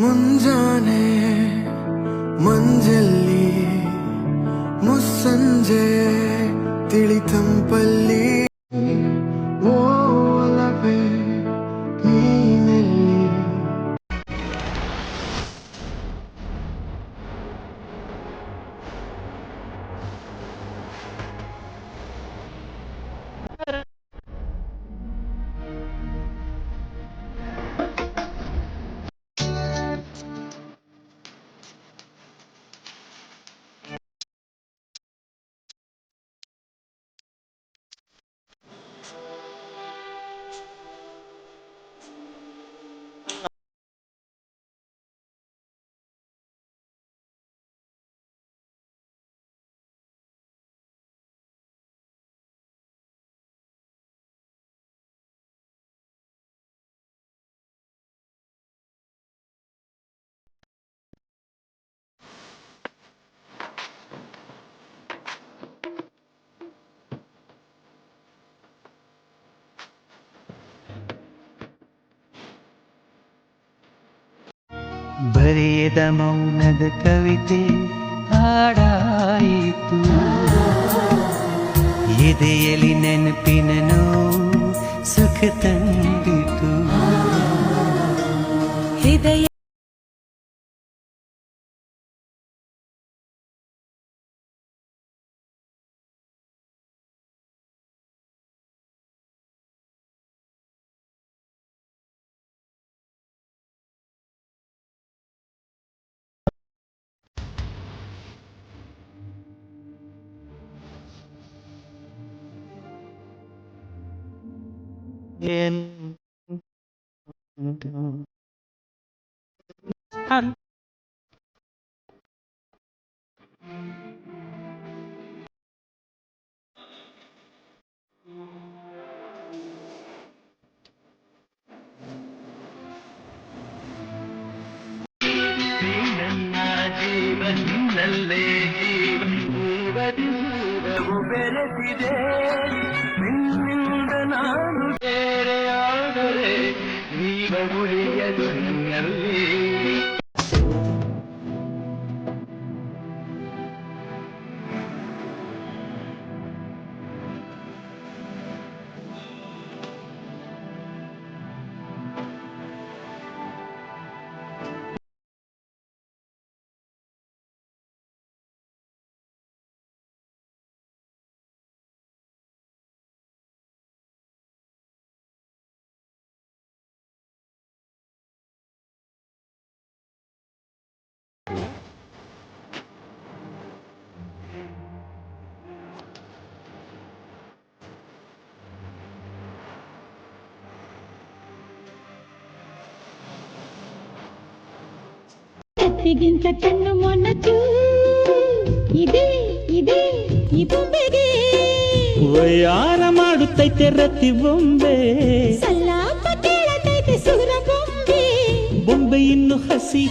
ಮುಂಜಾನೆ ಮಂಜಲ್ಲಿ ಮುಸ್ಸಂಜೆ ತಿಳಿತಂಪಲ್ಲಿ ಬರೆಯದ ಮೌನದ ಕವಿತೆ ಹಾಡಾಯಿತು ಎದೆಯಲಿ ನೆನಪಿನ ನೋವು ಸುಖ ಏನ್ ಅನ್- ನನ್ನ ಜೀವನಲ್ಲೇ ಜೀವ ಜೀವದಿಂದವು ಬೆರೆತಿದೆ ನಿನ್ನಿಂದ ನಾನು ಬೇರೆಯಾದರೆ ಜೀವ ಉಳಿಯಲು ನನ್ನಲ್ಲಿ ಕತ್ತಿಗಿಂತ ಕಣ್ಣು ಮೊನಚು ಇದೆ ಇದೆ ಈ ಬೊಂಬೆಗೆ ವಯ್ಯಾರ ಮಾಡುತ್ತೈತೆ ರತಿ ಬೊಂಬೆ ಸಲ್ಲಾಪ ಕೇಳತೈತೆ ಸುರ ಬೊಂಬೆ ಬೊಂಬೆ ಇನ್ನು ಹಸಿ